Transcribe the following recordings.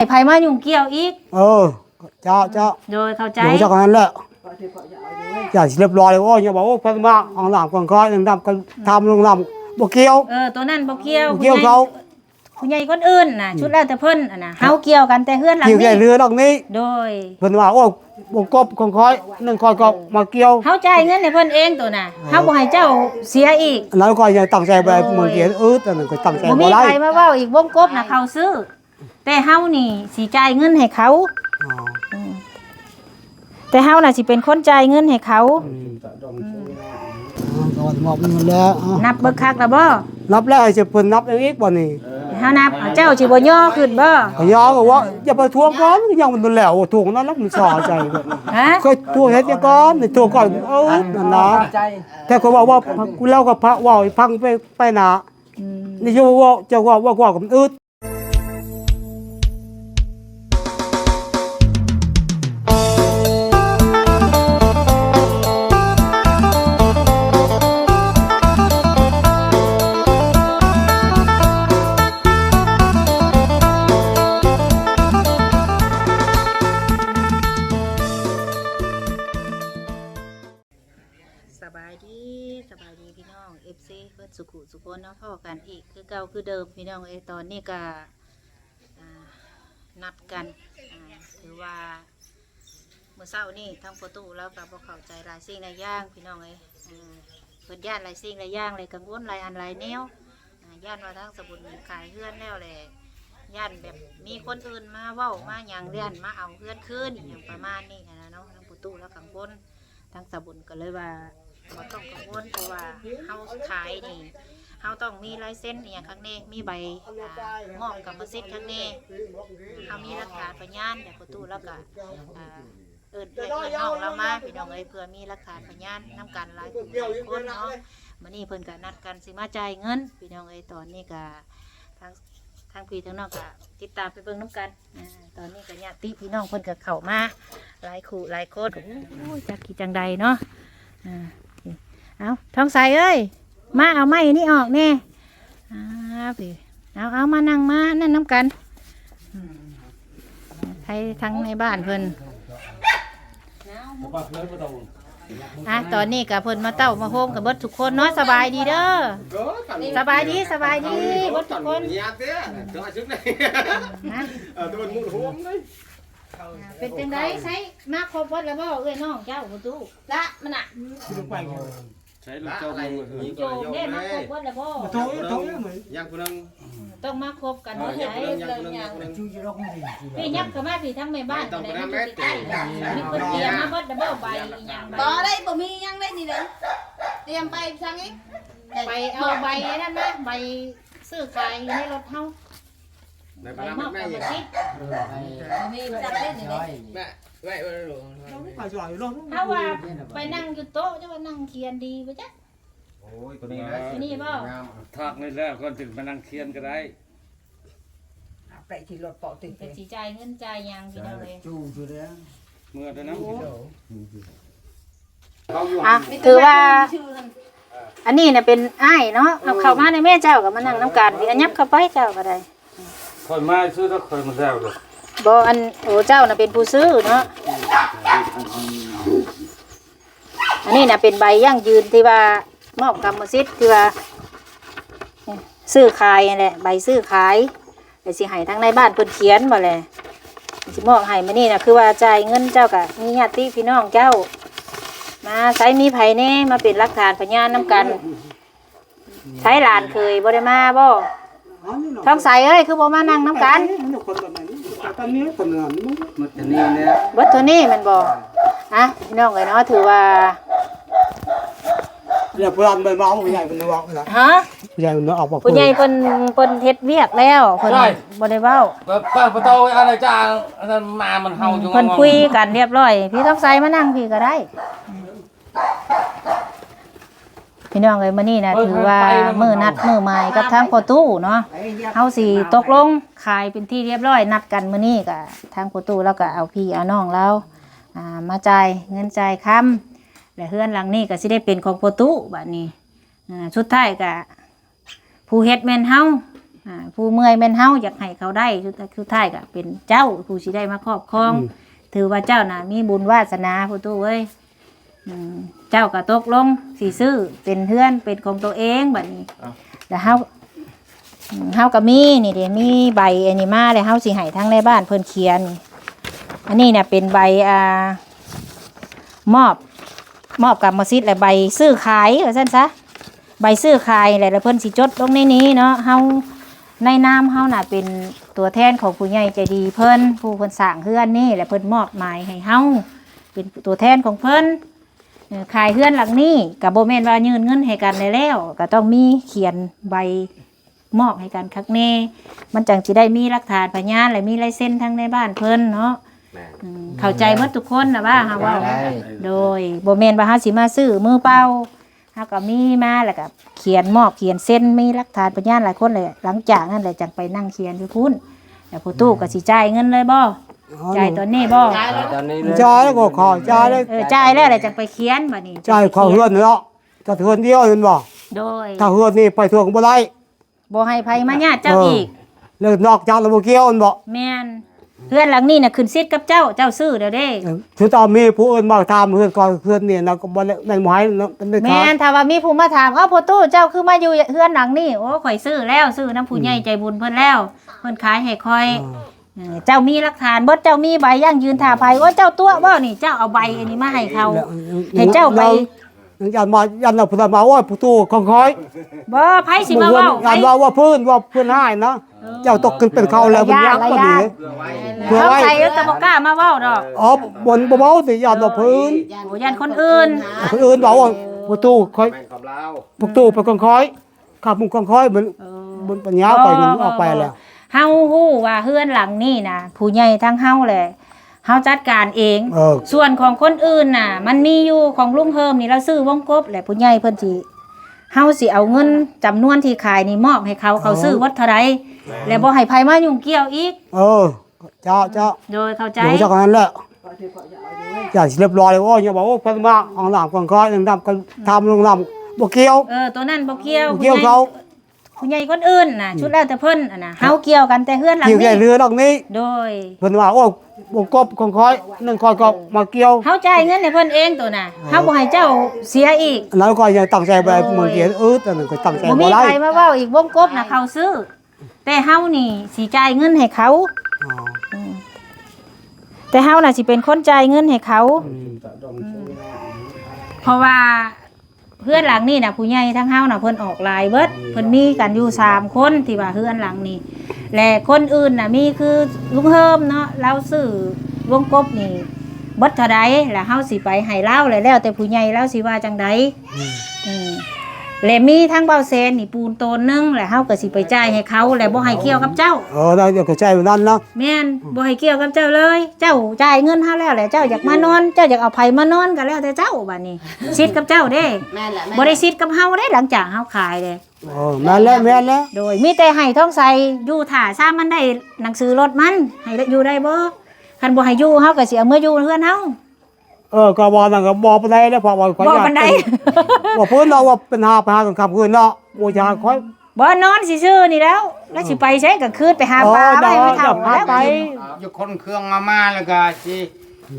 ให้ไผมายุ่งเกี่ยวอีก เออ เจ้าเจ้าโดยเข้าใจอยู่เจ้ากันนั่นแหละอย่าสิเรียบร้อยเลยโอ้ยอย่าบอกว่าเพิ่นมาเอาหลังก่อนค่อยนึงดำกันทำลงลำบ่เกี่ยวเออตัวนั้นบ่เกี่ยวบ่เกี่ยวเขาผู้ใหญ่คนอื่นน่ะชุดแล้วแต่เพิ่นอะนะเฮาเกี่ยวกันแต่เฮือนหลังเกี่ยวนี้แค่เรือดอกนี้โดยเพิ่นว่าโอ้ยบ่กบของค่อยนั่นค่อยก็มาเกี่ยวเฮาจ่ายเงินให้เพิ่นเองตัวน่ะเฮาบ่ให้เจ้าเสียอีกอันนั้นก็ยังตั้งใจไปเมืองเกียรติเออแต่นั่นก็ตั้งใจบ่บ่มีได้ใครมาเว้าอีกวงกบน่ะเขาซื้อ แต่เฮานี่สิจ่ายเงินให้เขาอ๋อแต่เฮาน่ะสิเป็นคนจ่ายเงินให้เขาอืมก็ว่ามอบเงินแล้วอะนับเบิกคักแล้วบ่นับแล้วให้สิเพิ่นนับอีกบ่นี่เฮานับเอาเจ้าสิบ่ย่อขึ้นบ่ก็ยอก็ว่าอย่าไปทวงก่อนยังมันแล้วทวงนั้นแล้วมันสอใจเบิดฮะเคยทวงเฮ็ดยังก่อนนี่ทวงก่อนเออนั่นนะแต่ก็ว่าว่ากูแล้วก็พระว่าให้พังไปไปหนาอืมนี่อยู่ว่าจะว่าว่าว่ากับอึด บายดีสบายดีพี่น้อง FC เพิ่นสุขุสุคนเนาะพ่อกันอีกคือเก่าคือเดิมพี่น้องเอตอนนี้ก็นัดกันถือว่าเมื่อเช้านี่ทั้งประตูแล้วก็บ่เข้าใจลายสิ่งลายย่างพี่น้องเอ้ยอืมเพิ่นย่านหลายสิ่งลายย่างเลยกังวลลายอันลายแนวอ่าย่านว่าทั้งสบุญขายเฮือนแล้วแหละย่านแบบมีคนอื่นมาเว้ามาหยังเรียนมาเอาเฮือนคืนอย่างประมาณนี้นะเนาะทั้งประตูแล้วกังวลทางสบุญก็เลยว่า บ่ต้องกังวลเพราะว่าเฮาขายนี่เฮาต้องมีลายเซ็นอหย่างข้างในมีใบอ่ามอบกรรมสิทธิ์ข้างในเฮามีหลักฐานพยานแต่ประตูแล้วก็อ่าเอิ้นเอิ้นเอิ้นน้องเรามาพี่น้องเอ้ยเพื่อมีหลักฐานพยานนํกันหลายผู้หลายคนเนาะมื้อนี้เพิ่นก็นัดกันสิมาจ่ายเงินพี่น้องเอ้ยตอนนี้ก็ทางทางพี่ทางน้องก็ติดตามไปเบิ่งนํกันอ่าตอนนี้ก็ญาติพี่น้องเพิ่นก็เข้ามาหลายคู่หลายโคตรโอ้ยจักกี่จังใดเนาะอ่า เอาทองใสเอ้ย มาเอาไม้นี่ออกแน่อ่าพี่เอาเอามานั่งมา นั่นน้ำกันให้ทั้งในบ้านเพิ่นอะตอนนี้กับเพิ่นมาเต้ามาโฮมกับเบิดทุกคนเนาะสบายดีเด้อ สบายดีสบายดีเบิดทุกคนนะเป็นจังไดใช้มาครบวัดแล้วบ่เอ้ยน้องเจ้าประตูละมันอะ Đấy là cho mình nhìn โจ vào ม dòng ได้มาครบ đây. วัดแล้วบ่โถยโถยเหมือน Nhạc của nâng. ต้องมาครบกัน Ờ, เมื่อ nhạc ไห của ร่ nâng, nhạc của nâng, nhạc của nâng. พี่ยับเข้ามาพี่ทั้งแม่บ้านต้องอะไรไปมันน้ำจะแม่สิใกล้มีคนเตรียมมาเบิดดับเบิลใบอีหยังใบบ่ได้บ่มีหยังได้นี่เด้อเตรียมไปทางนี้ไปเอาใบนั่นนะใบซื้อขายอยู่ในรถเฮา Này, ใบ bà มอบ làm กร mẹ รม gì? สิทธิ์บ่มีจักได้นี่เด้อ Mẹ, mẹ, mẹ, mẹ. ไปจ่อยเนาะเฮาว่าไปนั่งอยู่โต๊ะจะว่านั่งเขียนดีบ่จ๊ะ Ôi, con đi đấy. Cái này bao? Ngam. ทากนี่แหละก่อนถึงมานั่งเคียนก็ได้ไปที่รถเปาะติดเป็นสิจ่ายเงินจ่ายหยังพี่น้องเอ้ยจูจูเด้อเมื่อตอนนั้นอะถือว่าอันนี้น่ะเป็นอ้ายเนาะเอาเข้ามาในแม่เจ้าก็มานั่งนํกันพี่อันยับเข้าไปเจ้าก็ได้ คอยมาซื้อแล้วคอยมาแล้วเลยบ่อันโอ้เจ้าน่ะเป็นผู้ซื้อเนาะอันนี้น่ะเป็นใบยั่งยืนที่ว่ามอบกรรมสิทธิ์ที่ว่า ซื้อขายนั่นแหละใบซื้อขายแต่สิให้ทั้งในบ้านเพิ่นเขียนมาเลยสิมอบให้มานี่น่ะคือว่าจ่ายเงินเจ้ากับมีญาติพี่น้องเจ้า มาใช้มีไผแน่มาเป็นหลักฐานพยานนํกัน ใช้หลานเคยบ่ได้มาบ่ ท้องใสเอ้ยคือบ่มานั่งนํกันคนแบบนี้ตอนนี้คนงานมันมันจะนี่เนี่ยเบิดเท่านี้แมันบ่อะพี่น้องเอ้ยเนาะถือว่าเดี๋ยวพลันไปมาเอาผู้ใหญ่เป็นบอกนะฮะผู้ใหญ่เป็นออกบอกผู้ใหญ่เพิ่นเพิ่นเฮ็ดเวียกแล้วเพิ่นบ่ได้เว้าเปิดประตูอะไรจ้าอันนั้นมามันเฮาอยู่เพิ่นคุยกันเรียบร้อย พี่ต้องใส่มานั่งพี่ก็ได้ พี่น้องเอ้ยมื้อนี้นะถือว่ามื้อนัดมื้อหมายกับทางพ่อตู้เนาะเฮาสิตกลงขายเป็นที่เรียบร้อย นัดกันมื้อนี้ก็ทางพ่อตู้แล้วก็เอาพี่เอาน้องเราอ่ามาจ่ายเงินจ่ายค่ำและเฮือนหลังนี้ก็สิได้เป็นของพ่อตู้บัดนี้อ่าสุดท้ายก็ผู้เฮ็ดแม่นเฮาอ่าผู้เมื่อยแม่นเฮาอยากให้เขาได้สุดสุดท้ายก็เป็นเจ้าผู้สิได้มาครอบครอง ถือว่าเจ้าน่ะมีบุญวาสนาผู้ตู้เอ้ยอืม เจ้าก็ตกลงสิซื้อเป็นเพื่อนเป็นของตัวเองบัดนี้แล้วเฮาอืมเฮาก็มีนี่เด้มีใบอันนี้มาแล้วเฮาสิให้ทั้งในบ้านเพิ่นเขียนนี่อันนี้น่ะเป็นใบอ่ามอบ มอบกับมสิทธิ์และใบซื้อขายว่าซั่นซะใบซื้อขายแหละแล้วเพิ่นสิจดลงในนี้เนาะเฮาในนามเฮาน่ะเป็นตัวแทนของผู้ใหญ่ใจดีเพิ่นผู้เพิ่นสร้างเฮือนนี่และเพิ่นมอบหมายให้เฮาเป็นตัวแทนของเพิ่นเออ ขายเฮือนหลังนี้ก็บ่แม่นว่ายืนเงินให้กันได้แล้ว ก็ต้องมีเขียนใบมอบให้กันคักแน่ มันจังสิได้มีหลักฐานพยานและมีลายเซ็นทั้งในบ้านเพิ่นเนาะอืมเข้าใจหมดทุกคนนะว่าเฮาเว่าโดยบ่แม่นว่าเฮาสิมาซื้อมือเปล่าเฮาก็มีมาแล้วก็เขียนมอบเขียนเส้นมีหลักฐานพยานหลายคนเลย หลังจากนั้นแหละจังไปนั่งเขียนอยู่พุ่นแล้วผู้ตู้ก็สิจ่ายเงินเลยบ่ จ่ายตอนนี้บ่ตอนนี้เลยจ่ายแล้วก็ขอจ่ายแล้วเออจ่ายแล้วแหละจังไปเขียนบัดนี้จ่ายเข้าเฮือนเนาะถ้าเฮือนเดียวเห็นบ่โดยถ้าเฮือนนี่ไปทวงบ่ได้บ่ให้ไผมาญาติเจ้าอีกแล้วนอกจากแล้วบ่เกี่ยวเห็นบ่แม่นเพื่อนหลังนี้น่ะขึ้นซิดกับเจ้าเจ้าซื้อเดี๋ยวเด้ถือตอนมีผู้อื่นมาถามเฮือนก่อนเฮือนนี่นะก็บ่ได้นั่นบ่ให้เนาะได้แม่ขายนถ้าว่ามีผู้มาถามเอ้าพ่อตู้เจ้าคือมาอยู่เฮือนหลังนี้โอ้ข่อยซื้อแล้วซื้อน้ำผู้ใหญ่ใจบุญเพิ่นแล้วเพิ่นขายให้ข่อยเออเจ้ามีหลักฐานบดเจ้ามีใบย่างยืนถ่าภัยว่าเจ้าตัวว่านี่เจ้าเอาใบอันนี้มาให้เขาให้เจ้าไป ยันมายันเอาพุ่นมาว่าผู้ตู้ของคอยบ่ไผสิมาเว้าไผ ยันว่าว่าพื้นว่าพื้นให้นะเจ้าตกขึ้นเป็นเขาแล้วมันยักก็ดีเพื่อเขาไว้ใครก็บ่กล้ามาเว้าดอก อ๋อบนบ่เบาสิยันว่าพื้นโอ้ยันคนอื่น คนอื่นบอกว่าผู้ตู้คอยแม่งกับเรา ผู้ตู้ไปของคอยขับมุงของคอยมันมันปัญญาไปมันออกไปแล้ว เฮาฮู้ว่าเฮือนหลังนี่นะผู้ใหญ่ทั้งเฮาแหละเฮาจัดการเอง เออ ส่วนของคนอื่นน่ะ มันมีอยู่ของลุงเฮิมนี่เราซื้อวงกบแหละผู้ใหญ่เพิ่นสิเฮาสิเอาเงินจำนวนที่ขายนี่มอบให้เขาเขาซื้อวัดเท่าใดแล้วบ่ให้ไผมายุ่งเกี่ยวอีก เออ เจ้าเจ้าโดยเข้าใจ เดี๋ยวเจ้าคนนั้นแหละอยากสิเรียบร้อยเลยโอ้ยอย่าบอกว่าเพิ่นมาของหลังของคอยนึงดำกันทำลงน้ำบ่เกี่ยว เออตัวนั้นบ่เกี่ยวบ่เกี่ยวเขา ผู้ใหญ่คนอื่นน่ะชุดแล้วแต่เพิ่นอะนะเฮาเกี่ยวกันแต่เฮือนหลังเกี่ยวนี้แค่เรือดอกนี้โดยเพิ่นว่าโอ้บ่กบของคอยนั่นคอยก็มาเกี่ยวเฮาจ่ายเงินให้เพิ่นเองตัวน่ะเฮาบ่ให้เจ้าเสียอีกอันนั้นก็ยังตั้งใจไปเมืองเกียรติอืดอันนั้นก็ตั้งใจบ่บ่มีได้ใครมาเว้าอีกวงกบน่ะเขาซื้อ แต่เฮานี่สิจ่ายเงินให้เขาอ๋อแต่เฮาน่ะสิเป็นคนจ่ายเงินให้เขา เพราะว่า เพื่อนหลังนี่น่ะผู้ใหญ่ทั้งเฮาน่ะเพิ่นออกลายเบิดเพิ่นมีกันอยู่สามคนที่ว่าเพื่อนหลังนี่และคนอื่นน่ะมีคือลุงเฮิมเนาะเราซื้อวงกบนี่เบิดเท่าใดแล้วเฮาสิไปให้เล่าแล้วแล้วแต่ผู้ใหญ่เล่าสิว่าจังใดอืม และมีทั้งเบาเซนนี่ปูนโตนหนึงแล้วเฮาก็สิไปจ่ายให้เขาแล้วบ่ให้เกี่ยวกับเจ้า เออได้เดี๋ยวก็ใจแบบนั้นนะแม่นบ่ให้เกี่ยวกับเจ้าเลย เจ้าจ่ายเงินเฮาแล้วแหละเจ้าอยากมานอน เจ้าอยากเอาไผมานอนก็แล้วแต่เจ้าบัดนี้สิทธิ์กับเจ้าเด้แม่นแหละแม่นบ่ได้สิทธิ์กับเฮาเด้หลังจากเฮาขายเด้เออแม่นแล้วแม่นแล้วโดยมีแต่ให้ท้องใส่อยู่ถ่าซ้ามันได้หนังสือรถมันให้อยู่ได้บ่คันบ่ให้อยู่เฮาก็สิเอามื่ออยู่เฮือนเฮา เออก็บ่นั่นก็บ่ปานใดแล้วเพราะว่าขอยบ่อยากปานใดว่าเพิ่นเราว่าเป็นหาไปหากันขับคืนเนาะบ่อยากคอย บ่นอนซื่อๆนี่แล้ว แล้วสิไปใช้กลางคืนไปหาปลาเออไปไม่เท่าเดี๋ยวแล้วไปยกคนเครื่องมามาแล้วก็สิ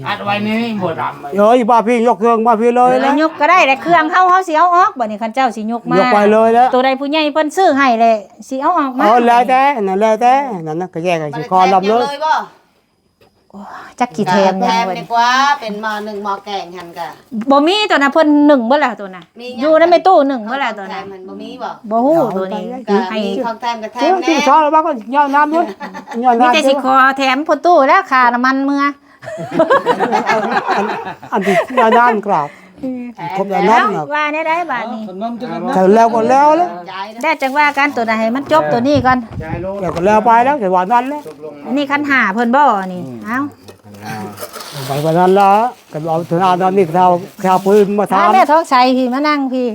อัดไว้นี่บ่ดำเอ้ยบ้าพี่ยกเครื่องมาพี่เลยแล้นะ วยกก็ได้แต่เครื่องเฮาเฮาสิเอาออกบัดนี้คันเจ้าสิยกมายกไปเลยแล้ว ตัวใดผู้ใหญ่เพิ่นซื้อให้แหละสิเอาออกมา เออแล้วแต่นั่นแล้วแต่นั่นน่ะก็แยกกันสิคอลำเลย บ่ จักกี่แถมแถยังมเว้ยดีกว่าเป็นหม้อหนึ่งหม้อแกงหันกะบ่มีตัวน่ะเพิ่นหนึ่งเบ่ล่ะตัวน่ะมีอยู่ในไม่ตู้หนึ่งเบ่ล่ะตัวแถน่ะมมันบ่มีบ่บ่ฮู้ตัวนี้ก็ให้มีของแถมกับแถเจ้ามที่แน่ชอบแล้วบ้างก็ย่อน้ำด้วยย่อมีน้ำแต่สิขอแถมพ่นตู้แล้วค่าน้ำมันเมื่ออันอันที่ย่อน้ำกราบ ครบแล้วแล้นั่วนน่ะว่าแน่ได้บาดนี้แต่แล้วก็แล้วแล้วจ่ายนะได้จังว่ากันตัวน่ะให้มันจบตัวนี้ก่อนใจโลดแล้วก็แล้วไปแล้วแต่ว่านั้นแล้วอันนี้คันหาเพิ่นบ่นี่เอ้าไปวันนั้นละก็เอาถึงอาตอนนี้เขาเขาพื้นมาถ้าทำแม่ท้องใสพี่มานั่งพี่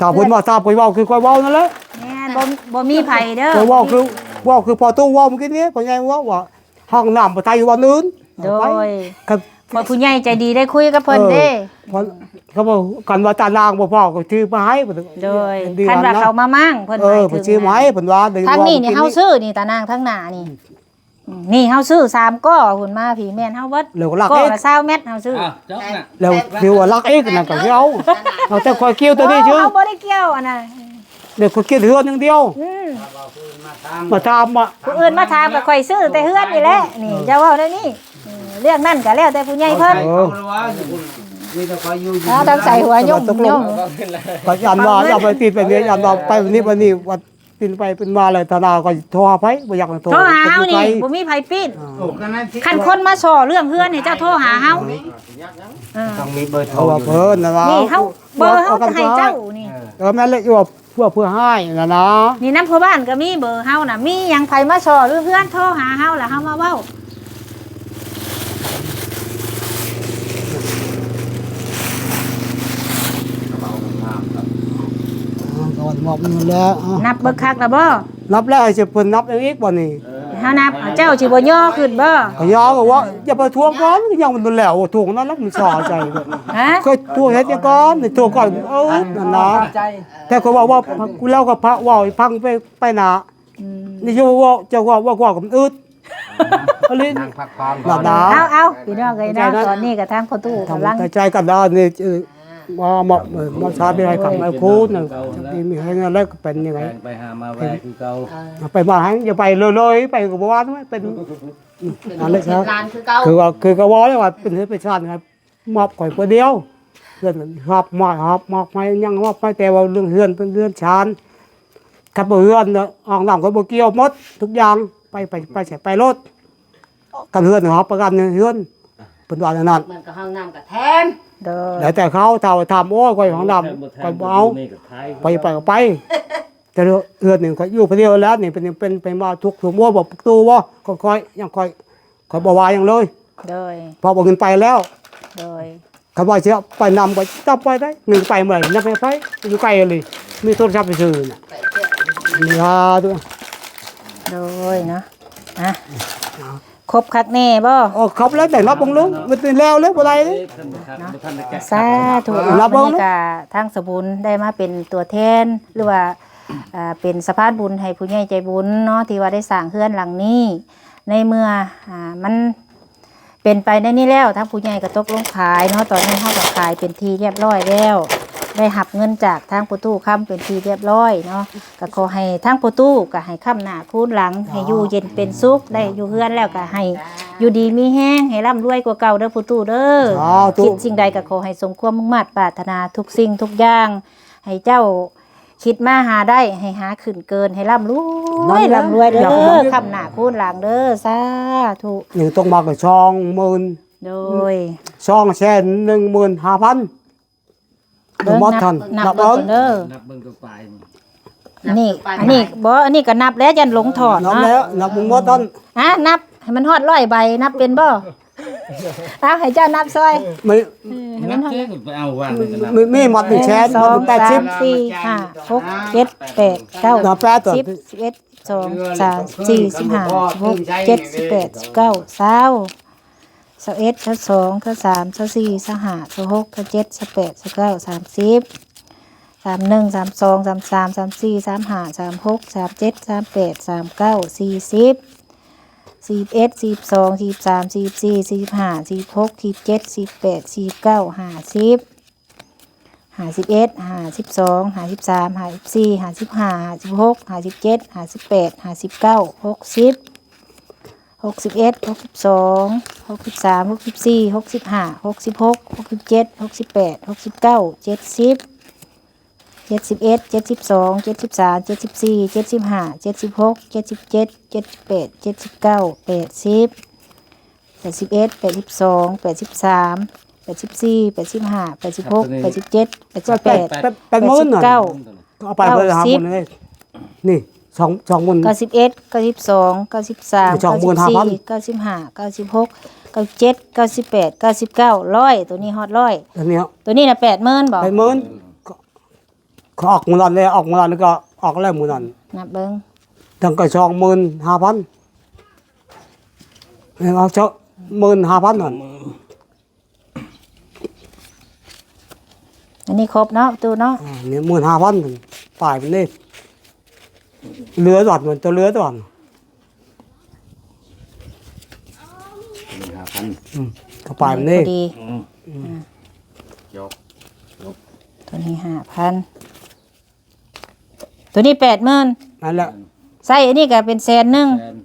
ถ้าพื้นมาทำไปว่าคือคอยว่านั่นแหละแม่นบ่บ่มีไผเด้อคอยว่าคือว่าคือพอตู้ว่าเมื่อกี้นี้พอไงว่าว่าห้องน้ำประทายอยู่วันอื่นโดย ครับบ่ผู้ใหญ่ใจดีได้คุยกับเพิ่นเด้เพราะเขาบอกกันว่าตานางบ่พอก็ถือมาให้บ่ถึงโดยดือคันว่าเขามามั่งเพิ่นเอหมาอยเพิ่นซื้อมาให้เพิ่นว่าเดี๋ยวทางนี้นี่ว่เฮาซื้อนี่ตานางทางหน้านี่อืมนี่เฮาซื้อสามก้อหุ่นมาผีแม่นเฮาเบิดแล้วก็ลักก้อเองละ20เม็ดเฮาซื้ออ้าวจ๊อกน่ะแล้วถือว่าลักเองนั่นก็สิเอาเอาแต่คอยเกี่ยวตัวนี้ชื่อเฮาบ่ได้เกี่ยวอันน่ะเดี๋ยวคอยเกี่ยวเทือนอย่างเดียวอืมมาตามอะผู้อื่นมาถามก็ค่อยซื้อแต่เฮือนนี่แหละนี่เจ้าเว้าได้นี่อืม เรื่องนั้นก็แล้วแต่ผู้ใหญ่เพิ่นเอาละวะมีแต่คอยอยู่อยู่ถ้าต้องใส่หัวยุ่งยุ่งก็ยันว่าเอาไปติดไปเนี้ยยันว่าไปวันนี้วันนี้วันปินไปเป็นมาเลยธนาก็โทรหาไผบ่อยากโทรโทรหาเฮาพิ่นี่ไปบ่มีไผปิดโอ้กันนั้นที่คันคนมาส่อเรื่องเฮือนให้เจ้าโทรหาเฮาเออต้องมีเบอร์โทรเขาว่าอยู่เพิ่นนะว่านี่เฮาเบอร์เฮาก็ให้เจ้านี่เออแม่นเลยอยู่ว่าเพื่อเพื่อให้นะนะนี่น้ำพ่อบ้านก็มีเบอร์เฮาน่ะมีหยังไผมาส่อเรื่องเฮือนโทรหาเฮาแล้วเฮามาเว้า ก่อนบอกมันแล้วอะนับเบิกคักแล้วบ่นับแล้วให้สิเพิ่นนับอีกบ่นี่เฮานับเจ้าสิบ่ย่อขึ้นบ่ก็ยอก็ว่าอย่าไปทวงก่อนยังมันแล้วทวงนั้นแล้วมันสอใจเบิดฮะเคยทวงเฮ็ดยังก่อนนี่ทวงก่อนเออนั่นนะใจแต่ก็ว่าว่ากูเล่ากับพระว่าให้พังไปไปหนาอืมนี่จะว่าจะว่าว่าว่ากับอึดก็เลยนั่งพักผ่อนหลับดาเอาเอาพี่น้องเอ้ยนะตอนนี้ก็ทางประตูกำลัง ทำใจกันได้นี่เออ มามาเออมาชาไปให้ขังไอ้คูน่ะจะมีมีให้เงินแล้วก็เป็นยังไงไปหามาแวคือเก่าไปมาให้อย่าไปเลยๆไปกับบ้านไม่เป็นอะไรครับลานคือเก่าคือว่าคือก็ว่าเลยว่าเป็นเฮ็ดเป็นชาติครับมอบข่อยคนเดียวเพื่อนครับมอบครับมอบไม่ยังมอบไม่แต่ว่าเรื่องเฮือนเป็นเรื่องชานกับเฮือนเนาะออกน้ำก็บ่เกี่ยวหมดทุกอย่างไปไปไปใส่ไปรถกันเฮือนครับประกันเฮือนเป็นว่าอย่างนั้นเหมือนกับห้องน้ำกับแทน เด้อแล้วแต่เขาถ้าว่าทำโอ้ยข่อยของดำข่อยบ่เอานี่กับไทยไปไปก็ไป แต่เฮือนหนึ่งข่อยอยู่คนเดียวแล้วนี่เป็นเป็นไปมาทุกทุกมัวบอกประตูว่าค่อยๆยังค่อยค่อยบ่ว่าหยังเลยโดยพอบอกเงินไปแล้วโดยเขาบอกจะไปนำก็จับไปได้หนึ่งไปเมื่อไหร่นับไปไปอยู่ไกลเลยมีโทรศัพท์ไปซื้อน่ะมีฮาตัวโดยเนาะอะ ครบคักแน่บ่อ๋อครับแล้วแต่รับบังลุงมันเป็นแล้วแล้วบ่ได้เลยท่านนะครับท่านได้แกะสาธุรับเบิ่วังนนี้ก็ทางสบุญได้มาเป็นตัวแทนหรือว่าอ่าเป็นสะพานบุญให้ผู้ใหญ่ใจบุญเนาะที่ว่าได้สร้างเฮือนหลังนี้ ในเมื่ออ่ามันเป็นไปในนี้แล้วทางผู้ใหญ่ก็ตกลงขายเนาะตอนนี้เฮาก็ขายเป็นทีเรียบร้อยแล้ว ได้หับเงินจากทางประตูค้ำเป็นทีเรียบร้อยเนาะก็ขอให้ทางประตูก็ให้ค้ำหน้าคูนหลัง ให้อยู่เย็นเป็นสุขได้อยู่เฮือนแล้วก็ให้อยู่ดีมีแห้งให้ร่ำรวยกว่าเก่าเด้อประตูเด้อสาธุคิดสิ่งใดก็ขอให้สมความมุ่งมั่นปรารถนาทุกสิ่งทุกอย่าง ให้เจ้าคิดมาหาได้ให้หาขึ้นเกินให้ร่ำรวยร่ำรวยเด้อคำหนาคูณหลังเด้อสาธุหนึ่งต้องมากับช่องหมื่นโดยช่องแสนหนึ่งหมื่นห้าพัน เบิ่งมดนับทันนับนับเบิ่งเบิ้งก่อนเด้อนับเบิ่งตัวปลายนี่อันนี้อันนี้บ่อันนี้ก็นับแล้วยันหลงถอดนับเนาะแล้วนับมึงมดทันอะนับให้มันฮอดร้อยใบนับเป็นบ่เอาให้เจ้านับซอยไม่ให้นัมับนฮอดเจ๊ก็ไปเอาว่างเลยกันนะไม่ไม่หมดหนึ่งแสนสหมอดงแปดสาสิบมสี่ห้าหกเจ็ดแปดเก้านับแปดตัวสิบสิบเอ็ดสองสามสี่สิบห้าสิบหกเจ็ดสิบแปดสิบเก้าสาว สิบเอ็ดสิบสองสิบสามสิบสี่สิบห้าสิบหกสิบเจ็ดสิบแปดสิบเก้าสามสิบสามหนึ่งสามสองสามสามสามสี่สามห้าสามหกสามเจ็ดสามแปดสามเก้าสี่สิบสี่เอ็ดสี่สองสี่สามสี่สี่สี่ห้าสี่หกสี่เจ็ดสี่แปดสี่เก้าห้าสิบห้าสิบเอ็ดห้าสิบสองห้าสิบสามห้าสิบสี่ห้าสิบห้าห้าสิบหกห้าสิบเจ็ดห้าสิบแปดห้าสิบเก้าหกสิบ หกสิบเอ็ดหกสิบสองหกสิบสามหกสิบสี่หกสิบห้าหกสิบหกหกสิบเจ็ดหกสิบแปดหกสิบเก้าเจ็ดสิบเจ็ดสิบเอ็ดเจ็ดสิบสองเจ็ดสิบสามเจ็ดสิบสี่เจ็ดสิบห้าเจ็ดสิบหกเจ็ดสิบเจ็ดเจ็ดสิบแปดเจ็ดสิบเก้าแปดสิบแปดสิบเอ็ดแปดสิบสองแปดสิบสามแปดสิบสี่แปดสิบห้าแปดสิบหกแปดสิบเจ็ดแปดสิก็บแปแปดดแปดแปดหมื่นน่ะเก้าเอาไปเพื่อหาหมดเลยนี่ สองสองหมื่น เก้าสิบเอ็ดเก้าสิบสองเก้าสิบสามเก้าสิบสี่เก้าสิบห้าเก้าสิบหกเก้าเจ็ดเก้าสิบแปดเก้าสิบเก้าร้อยตัวนี้ฮอตร้อยอันนี้ตัวนี้นะแปดหมื่นบอกแปดหมื่นเขาออกมือนอนเลยออกมือนอนแล้วก็ออกแล้วหมือนอนนับเบิ้งทั้งก็สองหมื่นห้าพันเนี่ยเอาเจ้าหมื่นห้าพันหน่อยอันนี้ครบเนาะตัวเนาะ อ่าเนี่ยหมื่นห้าพันฝ่ายเป็นเลข ตอนมันจะเรือตอนหนึ่งห้าพันก็ฝ่ายมันนี่พอดี อืมยกตัวนี้ห้าพัน ตัวนี้แปดหมื่นนั่นแหละใส่อันนี้ก็เป็นแสนหนึ่ง แทน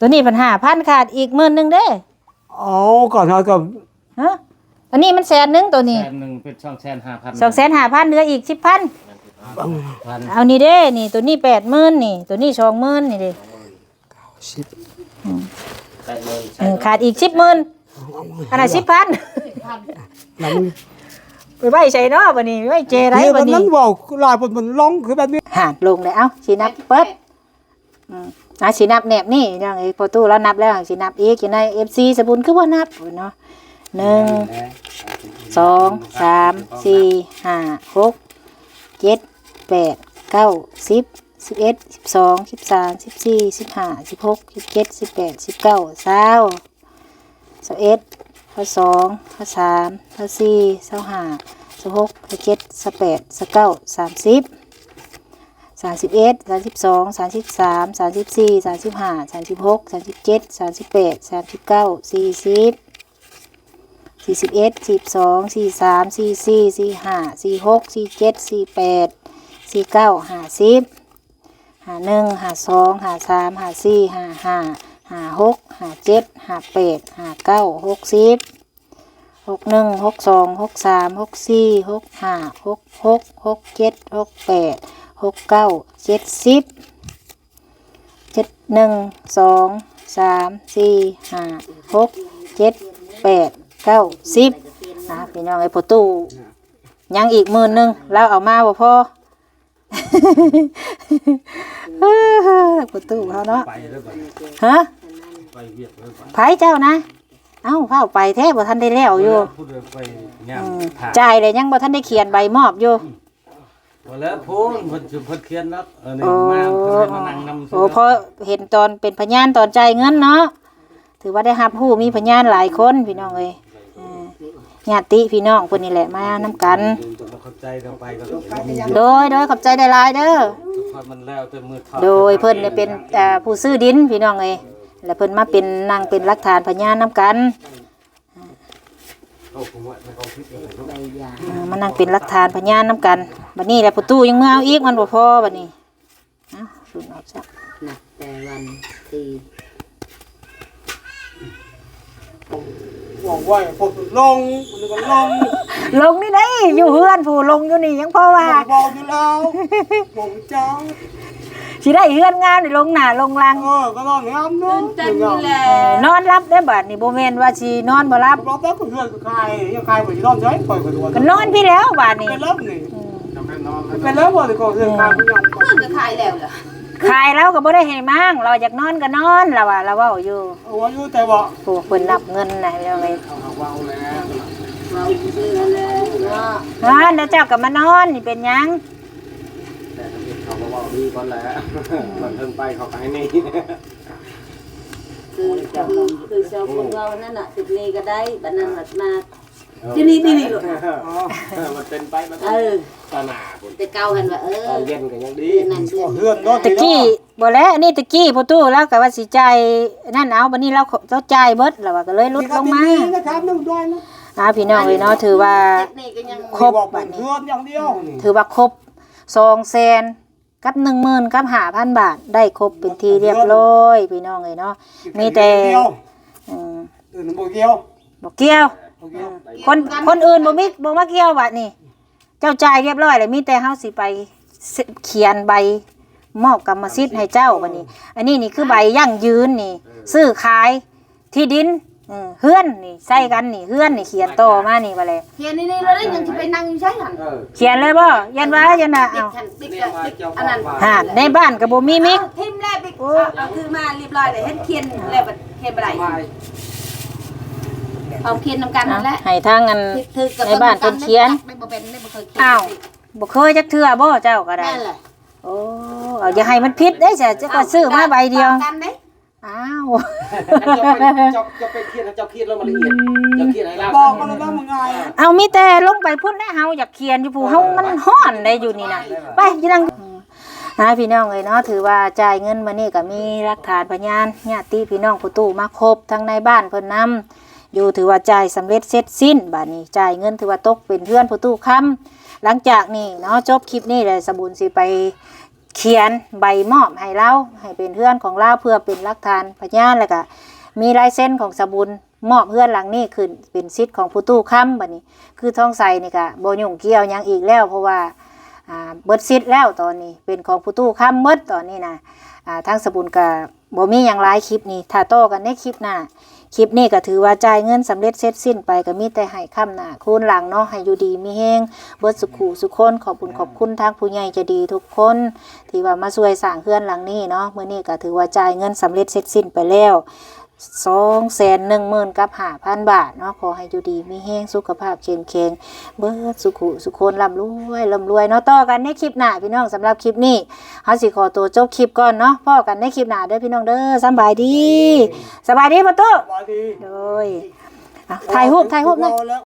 ตัวนี้พันห้าพันขาดอีกหมื่นหนึ่งเด้เอาก่อนเขาก็ฮะ อันนี้มันแสนหนึ่งตัวนี้แทนหนึ่งเป็นช่องแทนห้าพันสองแสนห้าพันเหลืออีกสิบพัน พันเอานี่เด้ นี่ตัวนี้แปดหมื่นนี่ ตัวนี้สองหมื่นนี่เด้สิบแปดเลยเออขาดอีกสิบหมื่นอันนั้นสิบพันนั่นไปไว้ใส่เนาะบันนี้ไว้เจไรนี่บัมันนนี้นั้นบอกลายบนมันร้องคือแบบนี้หาดลงเลยเอ้าสีนับเปิดอืมอะสีนับแนบนี่ยังไอ้พอตู้แล้วนับแล้วสีนับอีกอยู่ในเอฟซีสบุนคือว่านับเนาะหนึ่ง สองสามสี่ห้าหกเจ็ด แปดเก้าสิบสิบเอ็ดสิบสองสิบสามสิบสี่สิบห้าสิบหกสิบเจ็ดสิบแปดสิบเก้าเศร้าสิบเอ็ดสิบสองสิบสามสิบสี่สิบห้าสิบหกสิบเจ็ดสิบแปดสิบเก้าสามสิบสามสิบเอ็ดสามสิบสองสามสิบสามสามสิบสี่สามสิบห้าสามสิบหกสามสิบเจ็ดสามสิบแปดสามสิบเก้าสี่สิบสี่สิบเอ็ดสี่สองสี่สามสี่สี่สี่ห้าสี่หกสี่เจ็ดสี่แปด สี่เก้าห้าสิบห้าหนึ่งห้าสองห้าสามห้าสี่ห้าห้าห้าหกห้าเจ็ดห้าแปดห้าเก้าหกสิบหกหนึ่งหกสองหกสามหกสี่หกห้าหกหกหกเจ็ดหกแปดหกเก้าเจ็ดสิบเจ็ดหนึ่งสองสามสี่ห้าหกเจ็ดแปดเก้าสิบนะพี่น้องไอ้ประตูยังอีกหมื่นหนึ่งแล้วเอามาบ่พอ ประตูเขาเนาะ ไปแล้วก่อนฮะ ไปเวียดแล้วก่อนไผเจ้านะ เอ้าเข้าไปแท้บ่ทันได้แล้วอยู่พูดเลยไปย่างอืมถ่ายจ่ายเลยยังบ่ทันได้เขียนใบมอบอยู่พอแล้วพูนเพิ่นสิเพิ่นเขียนเนาะเออนี่โอ้มาเพิ่นให้มานั่งนำโอ้พอเห็นตอนเป็นพยานตอนจ่ายเงินเนาะ ถือว่าได้รับผู้มีพยานหลายคนพี่น้องเอ้ยอ่า ญาติพี่น้องคนนี้แหละมานํกันจะบ่เข้าใจทางไปก็โดยโดยขอบใจได้หลายๆเด้อ ทุกคนมันแล้วแต่มือทอดโดยเพิ่นเนี่ยเป็นอ่าผู้ซื้อดินพี่น้องเอ้ยแล้วเพิ่นมาเป็นนางเป็นหลักฐานพยานนํกันอ่ามานั่งเป็นหลักฐานพยานนํกันบัดนี้แหละประตูยังมือเอาอีกมันบ่พอบัดนี้อะสูนออกซะหนักแต่วันตี บอกว่าพวกลงมันก็ลงลงนี่ได้อยู่เฮือนผู้ลงอยู่นี่ยังพอว่าบอกอยู่แล้วบอกเจ้าสิได้เฮือนงามนี่ลงหน้าลงหลังเออก็นอนงามเนาะจันนี่แหละนอนรับได้บัดนี่บ่แม่นว่าสินอนบ่รับบอกแล้วก็เพื่อนก็คายยังคายบ่สินอนใช้ปล่อยก็ตัวก็นอนพี่แล้วบัดนี่เป็นแล้วนี่เป็นแล้วบ่ได้ก็เพื่อนคายมันยังเพื่อนก็ขายแล้วเหรอ ขายแล้วก็บ่ได้ให้มั่งเราอยากนอนก็นอนเราว่าเราเว้าอยู่เอาไว้อยู่แต่ว่าโอ้เพิ่นนับเงินน่ะเดี๋ยวไปเราซื้อแล้วเนาะฮะเดี๋ยวเจ้าก็มานอนนี่เป็นหยังเขาก็ว่าดีก่อนแหละมันเพิ่งไปเขาไปนี่คือจะคือชาวคนเรานั่นน่ะติดนี้ก็ได้บัดนั้นหลัดมาที่นี่นี่นี่ลูก มันเป็นไปมันเออ ตาหนาพุ่นแต่เก่าหันว่าเออตอนเย็นก็ยังดีเดือนนั้นเดือนเพื่อนเนาะตะกี้บ่แล้วอันนี้ตะกี้พ่อตู้แล้วก็ว่าสิจ่ายนั่นเอาบัดนี้เราเราจ่ายเบิดแล้วว่าก็เลยลดลงมานะครับนึงด้วยนะอ่าพี่น้องเอ้ยเนาะถือว่าเจ็ดนี่ก็ยังครบบอกเป็นเพื่อนอย่างเดียวนี่ถือว่าครบสองแสนกับหนึ่งหมื่นกับห้าพันบาทได้ครบเป็นทีเรียบร้อยพี่น้องเลยเนาะมีแต่อืมอื่นบ่เกี่ยวบอกเกี่ยวบ่เกี่ยว คนคนอื่นบ่มีบ่มาเกี่ยวบัดนี่ เจ้าจ่ายเรียบร้อยเลยมีแต่เฮาสิไปเสเขียนใบมอบกรรมสิทธิ์ให้เจ้าบัดนี้ อันนี้นี่คือใบยั่งยืนนี่ ซื้อขายที่ดินเออเฮือนนี่ใส่กันนี่เฮือนนี่เขียนต่อมานี่ว่าเลยเฮียนี่นี่เราได้ยังจะไปนั่งอยู่ใช่หันเขียนเลยบ่ยันว่ายันน่ะติดเอ้าขันติดกับติดอันนั้นหาดในบ้านก็บ่มีมิกทิมแรกไปเราคือมาเรียบร้อยเลยเฮ็ดเคียนแล้วบัดเคียนบ่ได้ เอาเคียนนำกันนั่นแหละให้ทางอัน ถือกับในบ้านเพิ่นเขียน ไม่บ่เป็นไม่บ่เคยเขียนอ้าวบ่เคยจักเทื่อบ่เจ้าก็ได้ นั่นแหละโอ้เอาอย่าให้มันผิดเด้จ้ะจะก็ซื้อมาใบเดียวกันเด้อ้าวเจ้าไปเจ้าเจ้าไปเครียดเจ้าเครียดแล้วมันละเอียดเจ้าเครียดให้เราบอกกันแล้วว่ามึงไงเอามีแต่ลงไปพุ่นได้เฮาอยากเขียนอยู่ผู้เฮามันฮ้อนได้อยู่นี่นะไปอยังนะพี่น้องเอ้ยเนาะถือว่าจ่ายเงินมานี่ก็มีหลักฐานพยานญาติพี่น้องผู้ตู้มาครบทั้งในบ้านเพิ่นนํ อยู่ถือว่าจ่ายสำเร็จเสร็จสิ้นบัดนี้จ่ายเงินถือว่าตกเป็นเพื่อนผู้ตู้ค้ำหลังจากนี้เนาะจบคลิปนี้เลยสบุญสิไปเขียนใบมอบให้เราให้เป็นเพื่อนของเราเพื่อเป็นหลักฐานพยานแล้วก็มีลายเส้นของสบุญมอบเพื่อนหลังนี้ขึ้นเป็นซิทธิ์ของผู้ตู้ค้ำบัดนี้ คือท้องใสนี่ก็บ่ยุ่งเกี่ยวยังอีกแล้ว เพราะว่าอ่าเบิดซิทธิ์แล้วตอนนี้เป็นของผู้ตู้ค้ำเบิดตอนนี้นะอ่าทางสบุญก็บ่มีหยังหลายคลิปนี้ถ้าโตกันในคลิปหน้า คลิปนี้ก็ถือว่าจ่ายเงินสำเร็จเสร็จสิ้นไปก็มีแต่ให้ค้ำหน้าคูณหลังเนาะให้อยู่ดีมีแฮงเบิดสุขูสุขคนขอบคุณขอบคุณทางผู้ใหญ่จะดีทุกคน ที่ว่ามาช่วยสร้างเพื่อนหลังนี้เนาะเมื่อนี้ก็ถือว่าจ่ายเงินสำเร็จเสร็จสิ้นไปแล้ว สองแสนหนึ่งหมื่นกับห้าพันบาทเนาะขอให้อยู่ดีมีแห้งสุขภาพเข้มแข็งเบิดสุขุสุขคนร่ำรวยร่ำรวยเนาะต่อกันในคลิปหน้าพี่น้องสำหรับคลิปนี้เฮาสิขอตัวจบคลิปก่อนเนาะพ่อกันในคลิปหน้าเด้อพี่น้องเด้อสำบายดีสบายดีประตูสบายดีโดยอะถ่ายรูปถ่ายรูปหน่อยแล้ว